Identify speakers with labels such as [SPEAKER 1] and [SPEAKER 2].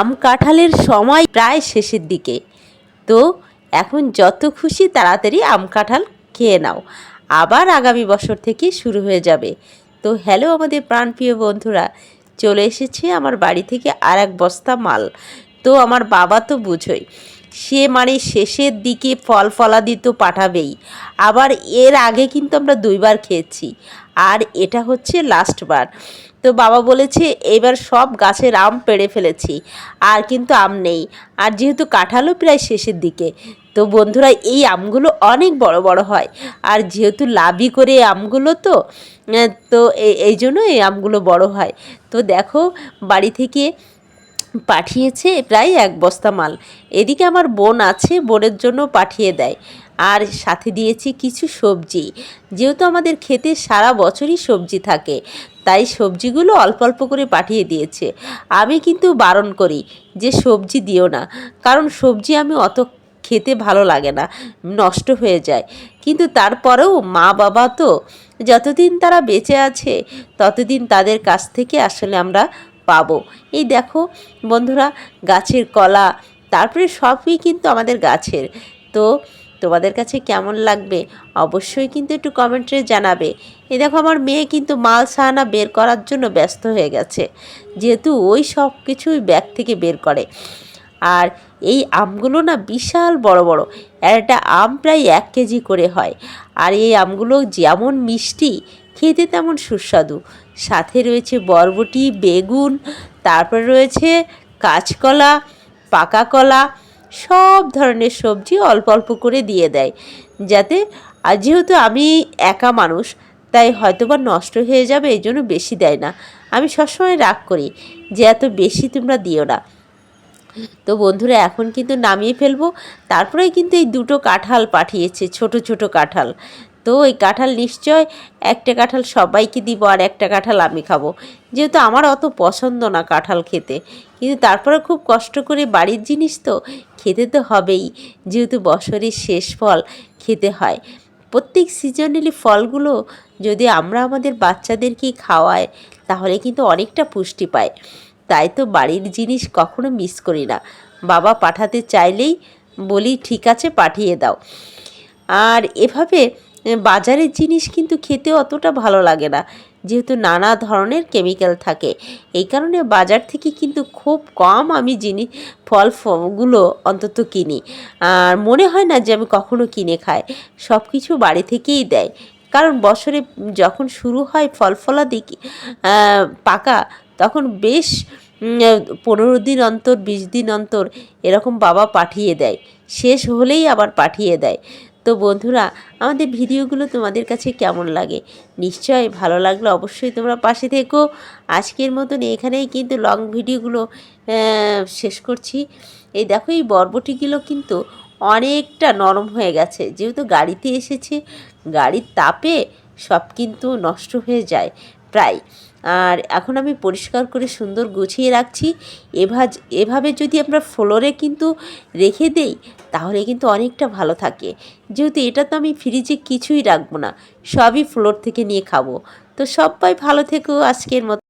[SPEAKER 1] আম কাঁঠালের সময় প্রায় শেষের দিকে। তো এখন যত খুশি তাড়াতাড়ি আম কাঁঠাল খেয়ে নাও। আবার আগামী বছর থেকে শুরু হয়ে যাবে। তো হ্যালো আমাদের প্রাণপ্রিয় বন্ধুরা, চলে এসেছে আমার বাড়ি থেকে আর এক বস্তা মাল। তো আমার বাবা তো বুঝোই, সে মানে শেষের দিকে ফল ফলাদি তো পাঠাবেই। আবার এর আগে কিন্তু আমরা দুইবার খেয়েছি। আর এটা হচ্ছে লাস্টবার তো বাবা বলেছে, এবার সব গাছের আম পেড়ে ফেলেছি, আর কিন্তু আম নেই। আর যেহেতু কাঁঠালও প্রায় শেষের দিকে, তো বন্ধুরা এই আমগুলো অনেক বড় বড় হয়। আর যেহেতু লাভি করে আমগুলো তো তো এই জন্য এই আমগুলো বড় হয়। তো দেখো, বাড়ি থেকে পাঠিয়েছে প্রায় এক বস্তা মাল। এদিকে আমার বোন আছে, বোনের জন্য পাঠিয়ে দেয়। আর সাথে দিয়েছি কিছু সবজি। যেহেতু আমাদের খেতে সারা বছরই সবজি থাকে, তাই সবজিগুলো অল্প অল্প করে পাঠিয়ে দিয়েছে। আমি কিন্তু বারণ করি যে সবজি দিও না, কারণ সবজি আমি অত খেতে ভালো লাগে না, নষ্ট হয়ে যায়। কিন্তু তারপরেও মা বাবা তো যতদিন তারা বেঁচে আছে, ততদিন তাদের কাছ থেকে আসলে আমরা পাবো। এই দেখো বন্ধুরা, গাছের কলা, তারপরে সবই কিন্তু আমাদের গাছের। তো তোমাদের কাছে কেমন লাগবে অবশ্যই কিন্তু একটু কমেন্টে জানাবে। এই দেখো আমার মেয়ে কিন্তু মাল সাহানা বের করার জন্য ব্যস্ত হয়ে গেছে। যেহেতু ওই সব কিছুই ব্যাগ থেকে বের করে। আর এই আমগুলো না বিশাল বড় বড়। একটা আম প্রায় এক কেজি করে হয়। আর এই আমগুলো যেমন মিষ্টি খেতে তেমন সুস্বাদু। সাথে রয়েছে বরবটি, বেগুন, তারপর রয়েছে কাঁচকলা, পাকা কলা, সব ধরনের সবজি অল্প অল্প করে দিয়ে দেয়। যাতে আর যেহেতু আমি একা মানুষ, তাই হয়তোবা নষ্ট হয়ে যাবে, এই জন্য বেশি দেয় না। আমি সবসময় রাগ করি যে এত বেশি তোমরা দিও না। তো বন্ধুরা, এখন কিন্তু নামিয়ে ফেলব। তারপরে কিন্তু এই দুটো কাঁঠাল পাঠিয়েছে, ছোট ছোট কাঁঠাল। তো ওই কাঁঠাল নিশ্চয় একটা কাঁঠাল সবাইকে দিব আর একটা কাঁঠাল আমি খাব। যেহেতু আমার অত পছন্দ না কাঁঠাল খেতে। কিন্তু তারপরে খুব কষ্ট করে বাড়ির জিনিস তো খেতে তো হবেই। যেহেতু বছরের শেষ ফল খেতে হয়। প্রত্যেক সিজনালি ফলগুলো যদি আমরা আমাদের বাচ্চাদেরকে খাওয়াই, তাহলে কিন্তু অনেকটা পুষ্টি পায় তাই তো বাড়ির জিনিস কখনো মিস করি না। বাবা পাঠাতে চাইলেই বলি, ঠিক আছে, পাঠিয়ে দাও। আর এভাবে বাজারের জিনিস কিন্তু খেতে অতটা ভালো লাগে না। যেহেতু নানা ধরনের কেমিক্যাল থাকে। এই কারণে বাজার থেকে কিন্তু খুব কম আমি জিনিস, ফল ফগুলো অন্তত কিনি। আর মনে হয় না যে আমি কখনো কিনে খাই। সব কিছু বাড়ি থেকেই দেয়। কারণ বছরে যখন শুরু হয় ফল ফলাদি পাকা, তখন বেশ পনেরো দিন অন্তর, বিশ দিন অন্তর এরকম বাবা পাঠিয়ে দেয়। শেষ হলেই আবার পাঠিয়ে দেয়। তো বন্ধুরা, আমাদের ভিডিওগুলো তোমাদের কাছে কেমন লাগে? নিশ্চয়ই ভালো লাগলে, অবশ্যই তোমরা পাশে থেকো। আজকের মতন এখানেই কিন্তু লং ভিডিওগুলো শেষ করছি। এই দেখো, এই বরবটিগুলো কিন্তু অনেকটা নরম হয়ে গেছে। যেহেতু গাড়িতে এসেছে, গাড়ির তাপে সব কিন্তু নষ্ট হয়ে যায়, প্রায়। আর এখন আমি পরিষ্কার করে সুন্দর গুছিয়ে রাখছি। এভাজ, এভাবে যদি আমরা ফ্লোরে কিন্তু রেখে দেই, তাহলে কিন্তু অনেকটা ভালো থাকে। যেহেতু এটা তো আমি ফ্রিজে কিছুই রাখব না, সবই ফ্লোর থেকে নিয়ে খাব। তো সবাই ভালো থেকো, আজকের মতো।